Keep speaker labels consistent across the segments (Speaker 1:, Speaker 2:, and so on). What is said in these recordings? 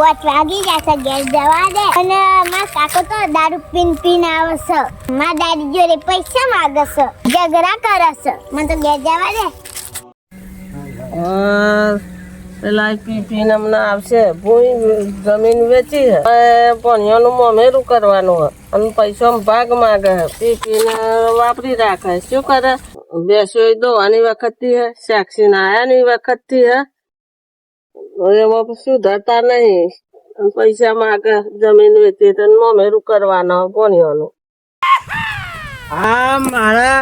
Speaker 1: પાંચ વાગે જશે, ઘેર જવા દે. અને મારા કાકો તો દારૂ પીન પીન આવે છે. દાદી જોડે પૈસા માગે ઝઘડા કરે મને તો ઘેર જવા દે.
Speaker 2: જમીન વેચી હે ભણિયાનું કરવાનું અને પૈસા ભાગ માગે હે પી પીને વાપરી રાખે. શું કરે? બેસો દોવાની વખતથી હે, સાક્ષી નાયાની વખતથી હે. એમાં સુધરતા નહીં. પૈસા માગે, જમીન વેચી તો મમેરું કરવાનો ભણિયાનું
Speaker 3: હા મારા,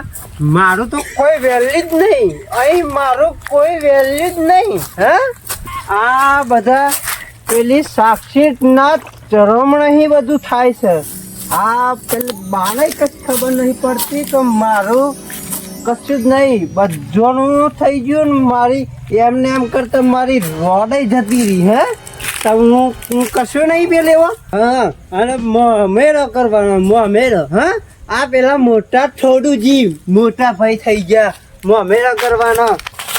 Speaker 3: મારું તો કોઈ વેલ્યુ જ નહીં. અહીં મારું કોઈ વેલ્યુ જ નહીં, હે? આ બધા પેલી સાક્ષી ના ચરમણી બધું થાય છે. આ પેલી બાને કશ ખબર નહીં પડતી તો મારું કશું જ નહીં, બધોનું થઈ ગયું ને મારી એમને એમ કરતા મારી રોડે જતી રહી, હે? તો હું હું કશું નહીં બે લેવા હા, અને મેળો કરવાનો મોમેરો હા? આ પેલા મોટા થોડું જીવ, મોટા ભાઈ થઈ ગયા. મોમેરો કરવાનો.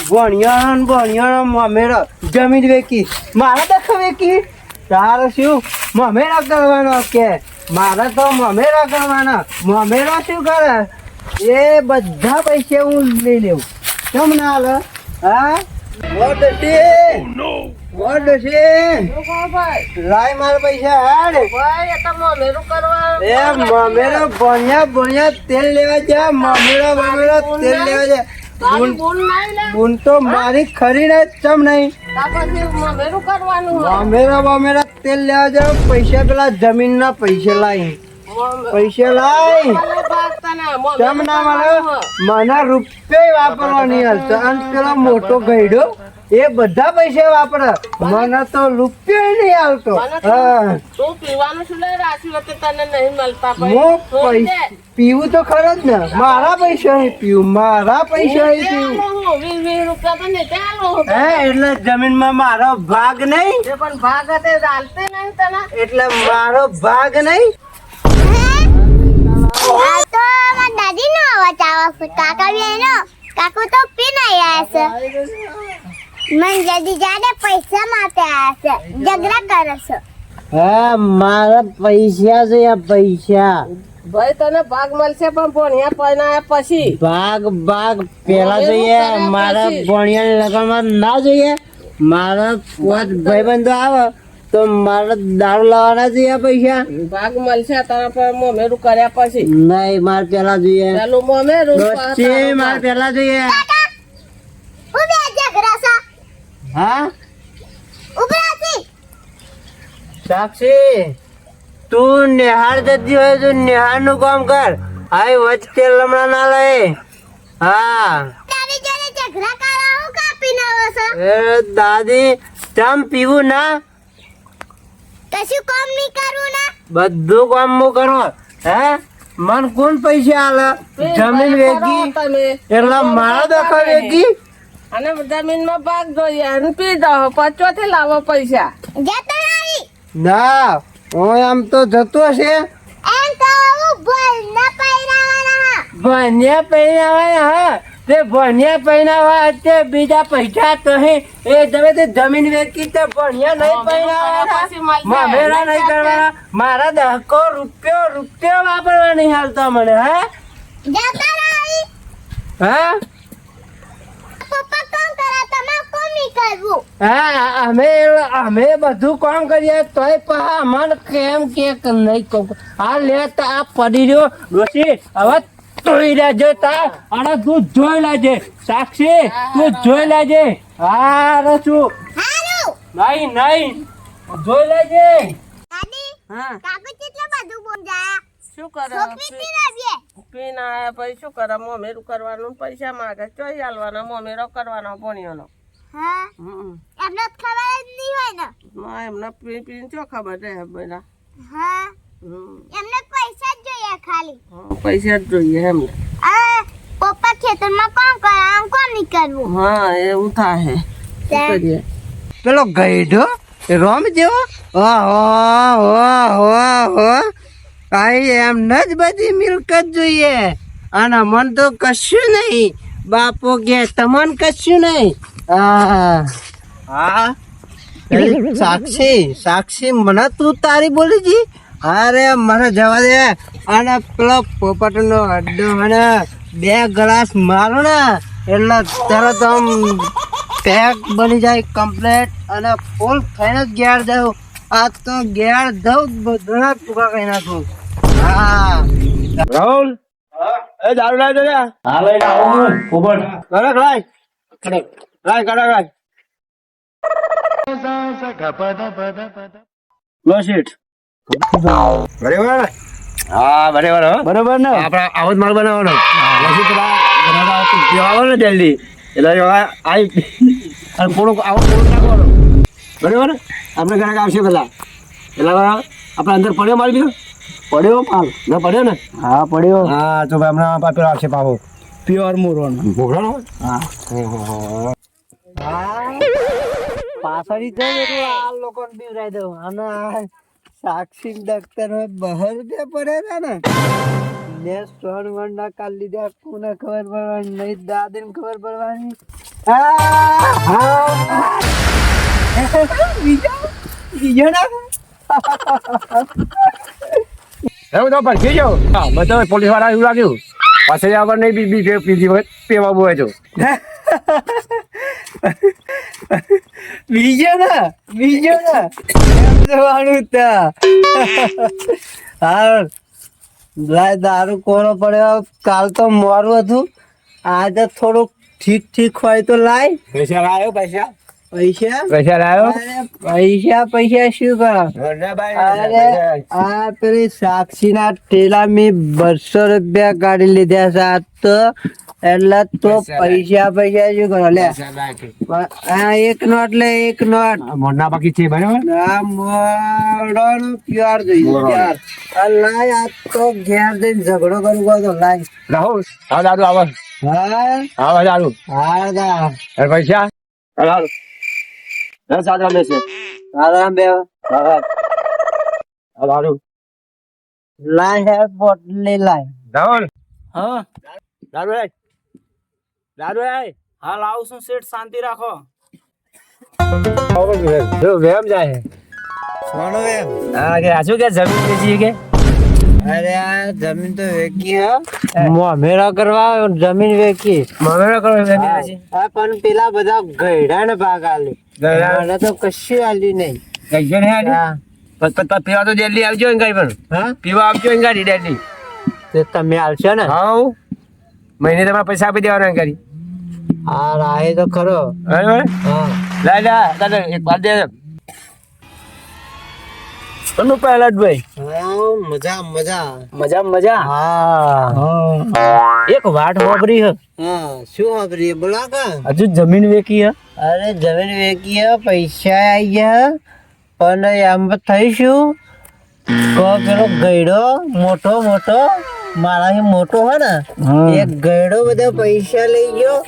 Speaker 3: ભણિયાણો ને ભણિયાનો મોમેરો જમીન વેકી મારા દખ વેકી તારે શું? મોમેરો કરવાનો કે? મારે તો મોમેરો કરવાનો. મોમેરો શું કરે? એ બધા પૈસા હું લઈ લેવું કેમ ના હાલ? હા? વોટ છે? વોટ છે? લાય મારા પૈસા હાડ
Speaker 2: ભાઈ એ તો મોમેરું કરવા
Speaker 3: એ મમેરો ભણ્યા ભણ્યા તેલ લેવા જા મમેરો મમેરો તેલ લેવા જા. બુન તો મારી ખરી ને ચમ નહીં.
Speaker 2: કરવાનું.
Speaker 3: મમેરા મમેરા તેલ લેવા જાવ પૈસા પેલા જમીન ના પૈસા
Speaker 2: મોમે-
Speaker 3: પૈસા લાઈ
Speaker 2: મને
Speaker 3: ના રૂપિયા વાપરવા હાલતો અને પેલો મોટો ગઈડો એ બધા પૈસા વાપરે. મને તો રૂપિયા નહીં
Speaker 2: મને તો-
Speaker 3: હા.
Speaker 2: તું પીવાનું શું લઈ રાખ્યું હતું તને નહીં મળતા
Speaker 3: હું
Speaker 2: પછી છોડી દે.
Speaker 3: પૈસા પીવું તો ખરો જ ને. મારા પૈસા નહીં પીવું. મારા પૈસા નહીં પીવું.
Speaker 2: હું. હે
Speaker 3: એટલે જમીનમાં મારો ભાગ નહીં?
Speaker 2: પણ ભાગ હતો તને.
Speaker 3: એટલે મારો ભાગ નહીં?
Speaker 1: આ તો મારા દાદીનો અવાજ આવે છે. કાકા બેનો કાકો કાકુ તો પીને આવ્યા છે. મન જલ્દી જાડે પૈસા માટે આવ્યા છે. ઝઘડા કરે છે.
Speaker 3: હા મારા પૈસા છે આ પૈસા.
Speaker 2: ભાઈ તને ભાગ મળશે પણ ભણ્યા પરણાયા પછી.
Speaker 3: ભાગ ભાગ પેલા જોઈએ મારા
Speaker 2: ભણ્યા
Speaker 3: ભણિયાને લગનમાં ના જોઈએ. મારા પાંચ ભાઈબંધો આવે તો મારે દારૂ લાવવાના છે પૈસા?
Speaker 2: ભાગ મળશે તારા પર મોમેરું કર્યા પછી.
Speaker 3: નહીં મારે પેલા જોઈએ.
Speaker 2: પેલું મોમેરું
Speaker 3: ડોશી, મારે પેલા જોઈએ
Speaker 1: હું બે ઝઘડા છો
Speaker 3: હા? સાક્ષી તું નિહાળ જતી હોય તો નિહાળનું કામ કર. આય વચ્ચે લમણા ના લે હા.
Speaker 1: તારી જોડે ઝઘડા કરવા હું કાપીને આવો છો?
Speaker 3: એ દાદી ચમ પીવું ના?
Speaker 1: કશું કામ નહીં કરું ને.
Speaker 3: બધું કામ હું કરો. હે? મન કોણ પૈસા આલે? જમીન વેચી?
Speaker 2: તમે.
Speaker 3: એટલે મારા દખા વેગી
Speaker 2: અને જમીનમાં ભાગ જોઈએ અને પી દો પચો થી લાવો પૈસા.
Speaker 3: ના હું આમ તો જતો છે.
Speaker 1: એમ તો હું બોલ ના પહેરાવાના
Speaker 3: ભણ્યા પહેરાવાય હા. તે ભણ્યા પહેરાવા તે બીજા પૈસા તો હે. એ તમે તે જમીન વેચી તે ભણ્યા નહીં પહેરાવાના મામેરા નહીં કરવાના. મારા દહકો રૂપિયો રૂપિયો વાપરવા નહીં હાલતા મને હે? હા?
Speaker 1: પપ્પા કામ કરે? તમારે કોમ નહીં કરવું
Speaker 3: હા અમે અમે બધું કામ કરીએ? તોય પા અમને કેમ કે નહીં કહું. આ લે આ પડી રહ્યો. હવે તોડી લેજે તા. અને તું જોઈ લેજે. સાક્ષી તું જોઈ લેજે. હા
Speaker 1: રસુ
Speaker 3: નહીં નહીં. જોઈ લેજે.
Speaker 2: હા.
Speaker 1: કાકુ કેટલું બધું બોલ જાય
Speaker 2: શું કરે?
Speaker 1: છોકરી પી
Speaker 2: આયા પછી શું કરે? મોમેરું કરવાનું પૈસા માગે. ચોઈ હાલવાના મોમેરો કરવાનો ભણ્યોનો
Speaker 1: હા?
Speaker 2: હમ.
Speaker 1: એમને તો ખબર જ નહીં હોય ને.
Speaker 2: એમને પી પીને ચો ખબર રહે બધા
Speaker 1: હા. એમને પૈસા જ જોઈએ ખાલી
Speaker 2: પૈસા જ જોઈએ એમને
Speaker 1: પપ્પા ખેતરમાં કામ કરે? આમ કોમ નહીં કરવું
Speaker 2: હા એવું થાય કરીએ?
Speaker 3: પેલો ગઈઢો રોમ જેવો? ઓહો ઓહો આઈ એમને જ બધી મિલકત જોઈએ. અને મન તો કશું નહીં. બાપો કે તમન કશું નહીં. હા. હા સાક્ષી સાક્ષી મને તું તારી બોલી જી. અરે મને જવા દે. અને પેલો પોપટનો અડ્ડો અને બે ગ્લાસ મારો ને એટલે તરત આમ પેક બની જાય કમ્પ્લેટ અને ફૂલ થઈને જ ઘેર જાઉં. આ તો ઘેર જાઉં બધા ટૂંકા કહી નાખું. હા.
Speaker 4: રાહુલ? એ દારૂ લાવી દે હા લઈ આવું પોપટ.
Speaker 3: કડક લાય. કડક. લાય કડક લાય.
Speaker 4: લો શીટ બરાબર? હા બરાબર બરાબર ને? આપણે આવો જ માલ બનાવવાનો. પછી પેલા ઘરના ને જલ્દી. એટલે જો અને પૂરો આવો પૂરો નાખવાનો. બરાબર? આપણે ઘરે આવશે પેલા. એટલે આપણે અંદર પડ્યો માલ બીજો? પડ્યો માલ? ના પડ્યો ને? હા પડ્યો. હા તો ભાઈ હમણાં પેલો આવશે પાવો પ્યોર મુરોનો. મુરોનો? હા.
Speaker 3: પાછળ જઈને એટલે આ લોકોને બીવરાઈ દઉં. અને સાક્ષી ડોક્ટર બહાર રૂપિયા પડે છે ને ને સોન વંડા કાલ લીધા કોને ખબર પડવાની? નહીં દાદી ને ખબર પડવાની. બીજો બીજો ના
Speaker 4: ભરખી હા બધો પોલીસવાળા એવું લાગ્યું. પાછળ આગળ નહીં બી બી પીધી હોય પીવા બોય તો
Speaker 3: બીજો ના બીજો ના. જવાનું હા. લાય દારૂ કોનો પડ્યો? કાલ તો મોરું હતું. આજે થોડુંક ઠીક ઠીક હોય તો લાય.
Speaker 4: પૈસા લાયો પૈસા?
Speaker 3: પૈસા?
Speaker 4: પૈસા લાવ્યો
Speaker 3: પૈસા પૈસા શું કરો? આ પેલી સાક્ષી ના ટેલા મેં બસો રૂપિયા કાઢી લીધા છે. આજ તો એટલે તો પૈસા પૈસા શું કરો લે. આ એક નોટ લે એક નોટ.
Speaker 4: મોડના બાકી છે બરાબર?
Speaker 3: આ મોડોનો પ્યોર જોઈએ પ્યાર લાય આ તો ઘેર જઈને ઝઘડો કરું તો લાય.
Speaker 4: રાહુલ હા દાદુ આવો.
Speaker 3: હા?
Speaker 4: આવો દાદુ.
Speaker 3: હા દા.
Speaker 4: એ પૈસા? હાલ દસ હજાર લેશે.
Speaker 3: આરામ બે.
Speaker 4: હા દાદુ
Speaker 3: લાય હે બોટલી લાય.
Speaker 4: રાહુલ.
Speaker 5: હા?
Speaker 4: દાદુ આય દાદુ આય
Speaker 5: હાલ આવું છું શેઠ શાંતિ રાખો.
Speaker 4: જો વેમ જાય
Speaker 3: સોનો એમ
Speaker 4: હા કે આજુ કે જમીન વેચી કે?
Speaker 3: અરે આ જમીન તો વેકી હા. મોમેરા કરવા જમીન વેકી
Speaker 4: મામેરા કરવા વેકી
Speaker 3: આ પણ પેલા બધા ગયડા ને ભાગ આલી
Speaker 4: ગયડા?
Speaker 3: તો કશું આલી નહીં.
Speaker 4: કઈજો ને આલી
Speaker 3: હા.
Speaker 4: પીવા તો દિલ્હી આવજો ને કઈ પણ.
Speaker 3: હા?
Speaker 4: પીવા આવજો ને ગાડી
Speaker 3: ડેલી તમે આવશો ને?
Speaker 4: હા મહિને તમારે પૈસા આપી દેવાના કરી
Speaker 3: હા રાહે તો ખરો.
Speaker 4: લાય લા દાદા એક વાત દે. અનુ પહેલા જ ભાઈ?
Speaker 3: મજા મજા.
Speaker 4: મજા મજા?
Speaker 3: હા.
Speaker 4: એક વાટ વાપરી હ.
Speaker 3: શું વાપરીએ? બોલા કા
Speaker 4: હજુ જમીન વેકી હ.
Speaker 3: અરે જમીન વેકી હ પૈસા આવી ગયા પણ એમ થઈશું. તો પેલો ગયડો મોટો મોટો મારાથી મોટો હે ને. એક ગયડો બધા પૈસા લઈ ગયો.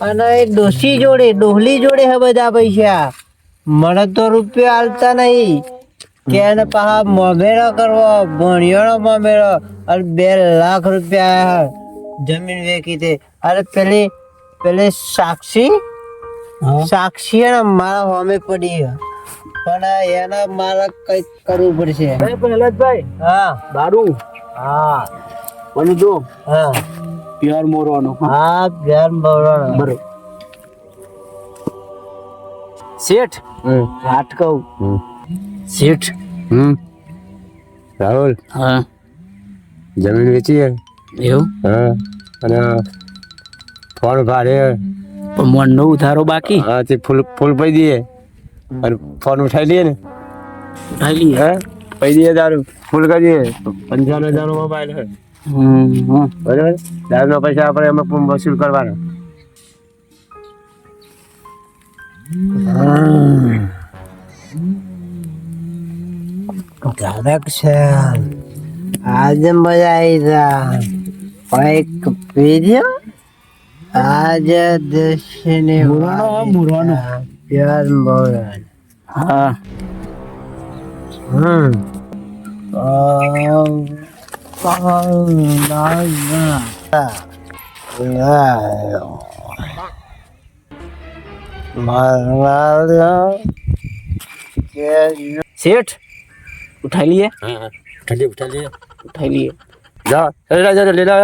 Speaker 3: અને ડોસી જોડે ડોહલી જોડે હે બધા પૈસા. મને તો રૂપિયા આલતા નહીં. કે એને પાછા મમેરો કરવો ભણિયાનો મમેરો અને બે લાખ રૂપિયા આયા જમીન વેચી તે. અરે પેલી પેલી સાક્ષી? સાક્ષી ને મારા હોમે પડી. પણ એના મારે કંઈક કરવું પડશે.
Speaker 4: ભાઈ
Speaker 3: હા.
Speaker 4: દારૂ
Speaker 3: હા.
Speaker 4: મને જો.
Speaker 3: હા.
Speaker 4: પ્યોર મોરવાનો.
Speaker 3: હા પ્યોર મોરવાનો.
Speaker 4: બરો. શેઠ વાત કહું. શેઠ.
Speaker 6: હમ. રાહુલ
Speaker 5: હા.
Speaker 6: જમીન વેચી હે
Speaker 5: એવું?
Speaker 6: હા અને ફળ ભારે.
Speaker 5: પણ મનનો ઉધારો બાકી.
Speaker 6: હા તે ફૂલ ફૂલ પૈ દઈએ. અને ફોન ઉઠાઈ લઈએ ને?
Speaker 5: ઉઠાઈ લઈએ
Speaker 6: હા પૈ દઈએ દારૂ. ફૂલ કરીએ પંચાવન હજારનો મોબાઈલ હે
Speaker 5: હમ હમ.
Speaker 6: બરાબર? દારૂના પૈસા આપણે અમે પણ વસૂલ કરવાના.
Speaker 3: કડક છે. આજે મજા આવી જા કંઈક પીધ્યો આજે દેશની
Speaker 5: મુરાનો.
Speaker 3: પ્યાર મોરન
Speaker 5: હા.
Speaker 3: હમ.
Speaker 5: सेठ उठा लिए
Speaker 4: उठा लिए उठा लिए
Speaker 5: उठा लिए
Speaker 4: जा ले जा ले जा